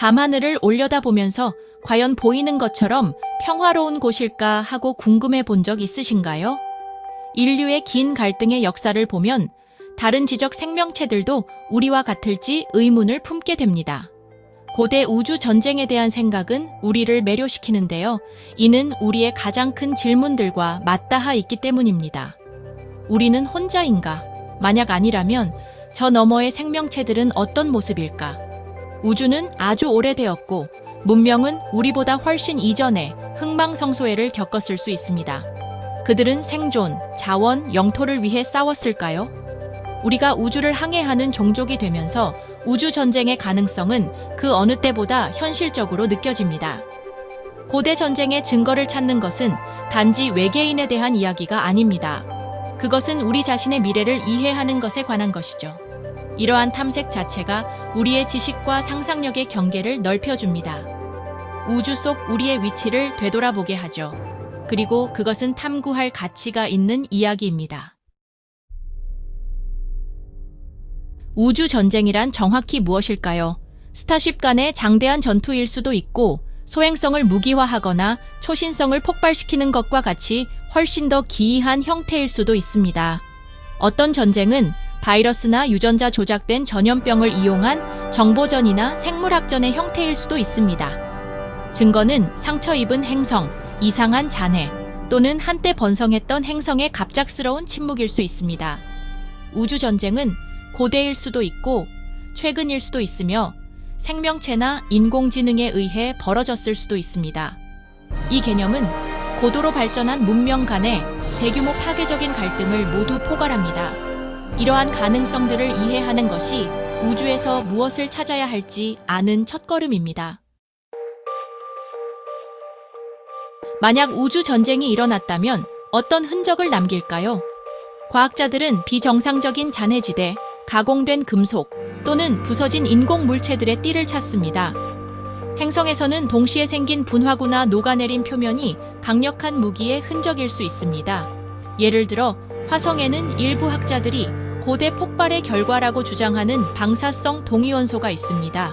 밤하늘을 올려다보면서 과연 보이는 것처럼 평화로운 곳일까 하고 궁금해 본 적 있으신가요? 인류의 긴 갈등의 역사를 보면 다른 지적 생명체들도 우리와 같을지 의문을 품게 됩니다. 고대 우주 전쟁에 대한 생각은 우리를 매료시키는데요. 이는 우리의 가장 큰 질문들과 맞닿아 있기 때문입니다. 우리는 혼자인가? 만약 아니라면 저 너머의 생명체들은 어떤 모습일까? 우주는 아주 오래되었고 문명은 우리보다 훨씬 이전에 흥망성소회를 겪었을 수 있습니다. 그들은 생존, 자원, 영토를 위해 싸웠을까요? 우리가 우주를 항해하는 종족이 되면서 우주 전쟁의 가능성은 그 어느 때보다 현실적으로 느껴집니다. 고대 전쟁의 증거를 찾는 것은 단지 외계인에 대한 이야기가 아닙니다. 그것은 우리 자신의 미래를 이해하는 것에 관한 것이죠. 이러한 탐색 자체가 우리의 지식과 상상력의 경계를 넓혀줍니다. 우주 속 우리의 위치를 되돌아보게 하죠. 그리고 그것은 탐구할 가치가 있는 이야기입니다. 우주 전쟁이란 정확히 무엇일까요? 스타쉽 간의 장대한 전투일 수도 있고 소행성을 무기화하거나 초신성을 폭발시키는 것과 같이 훨씬 더 기이한 형태일 수도 있습니다. 어떤 전쟁은 바이러스나 유전자 조작된 전염병을 이용한 정보전이나 생물학전의 형태일 수도 있습니다. 증거는 상처 입은 행성, 이상한 잔해 또는 한때 번성했던 행성의 갑작스러운 침묵일 수 있습니다. 우주 전쟁은 고대일 수도 있고 최근일 수도 있으며 생명체나 인공지능에 의해 벌어졌을 수도 있습니다. 이 개념은 고도로 발전한 문명 간의 대규모 파괴적인 갈등을 모두 포괄합니다. 이러한 가능성들을 이해하는 것이 우주에서 무엇을 찾아야 할지 아는 첫걸음입니다. 만약 우주 전쟁이 일어났다면 어떤 흔적을 남길까요? 과학자들은 비정상적인 잔해지대, 가공된 금속 또는 부서진 인공 물체들의 띠를 찾습니다. 행성에서는 동시에 생긴 분화구나 녹아내린 표면이 강력한 무기의 흔적일 수 있습니다. 예를 들어 화성에는 일부 학자들이 고대 폭발의 결과라고 주장하는 방사성 동위원소가 있습니다.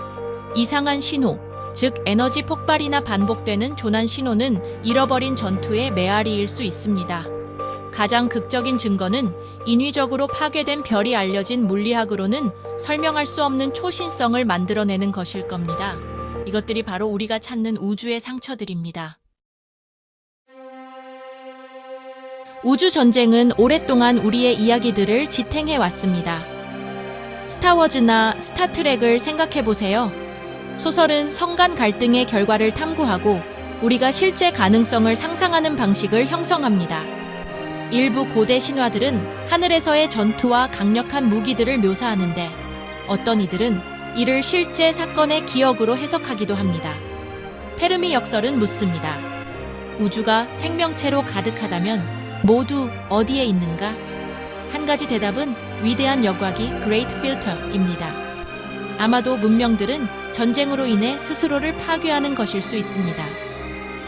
이상한 신호, 즉 에너지 폭발이나 반복되는 조난 신호는 잃어버린 전투의 메아리일 수 있습니다. 가장 극적인 증거는 인위적으로 파괴된 별이 알려진 물리학으로는 설명할 수 없는 초신성을 만들어내는 것일 겁니다. 이것들이 바로 우리가 찾는 우주의 상처들입니다. 우주 전쟁은 오랫동안 우리의 이야기들을 지탱해 왔습니다. 스타워즈나 스타트랙을 생각해 보세요. 소설은 성간 갈등의 결과를 탐구하고 우리가 실제 가능성을 상상하는 방식을 형성합니다. 일부 고대 신화들은 하늘에서의 전투와 강력한 무기들을 묘사하는데 어떤 이들은 이를 실제 사건의 기억으로 해석하기도 합니다. 페르미 역설은 묻습니다. 우주가 생명체로 가득하다면 모두 어디에 있는가? 한 가지 대답은 위대한 여과기 Great Filter입니다. 아마도 문명들은 전쟁으로 인해 스스로를 파괴하는 것일 수 있습니다.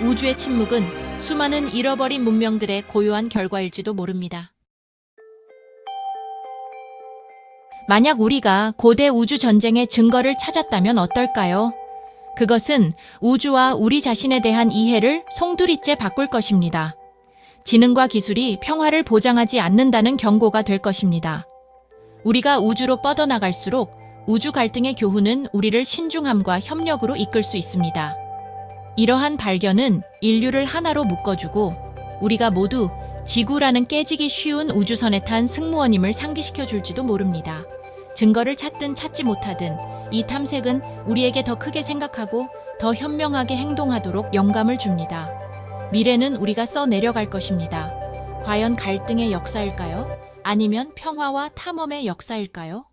우주의 침묵은 수많은 잃어버린 문명들의 고요한 결과일지도 모릅니다. 만약 우리가 고대 우주 전쟁의 증거를 찾았다면 어떨까요? 그것은 우주와 우리 자신에 대한 이해를 송두리째 바꿀 것입니다. 지능과 기술이 평화를 보장하지 않는다는 경고가 될 것입니다. 우리가 우주로 뻗어나갈수록 우주 갈등의 교훈은 우리를 신중함과 협력으로 이끌 수 있습니다. 이러한 발견은 인류를 하나로 묶어주고 우리가 모두 지구라는 깨지기 쉬운 우주선에 탄 승무원임을 상기시켜 줄지도 모릅니다. 증거를 찾든 찾지 못하든 이 탐색은 우리에게 더 크게 생각하고 더 현명하게 행동하도록 영감을 줍니다. 미래는 우리가 써 내려갈 것입니다. 과연 갈등의 역사일까요? 아니면 평화와 탐험의 역사일까요?